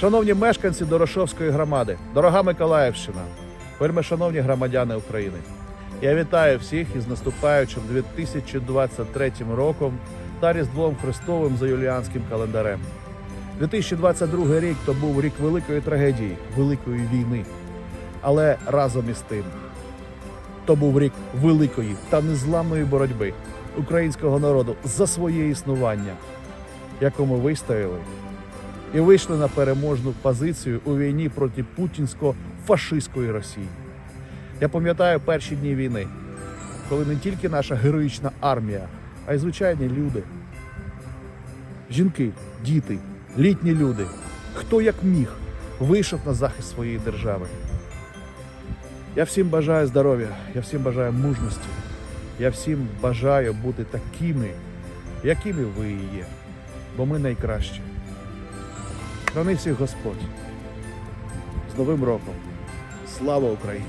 Шановні мешканці Дорошовської громади, дорога Миколаївщина, вельми шановні громадяни України. Я вітаю всіх із наступаючим 2023 роком та Різдвом Христовим за юліанським календарем. 2022 рік то був рік великої трагедії, великої війни. Але разом із тим, то був рік великої та незламної боротьби українського народу за своє існування, якому вистояли і вийшли на переможну позицію у війні проти путінсько-фашистської Росії. Я пам'ятаю перші дні війни, коли не тільки наша героїчна армія, а й звичайні люди, жінки, діти, літні люди, хто як міг, вийшов на захист своєї держави. Я всім бажаю здоров'я, я всім бажаю мужності, я всім бажаю бути такими, якими ви і є, бо ми найкращі. Храни всіх Господь. З Новим роком! Слава Україні!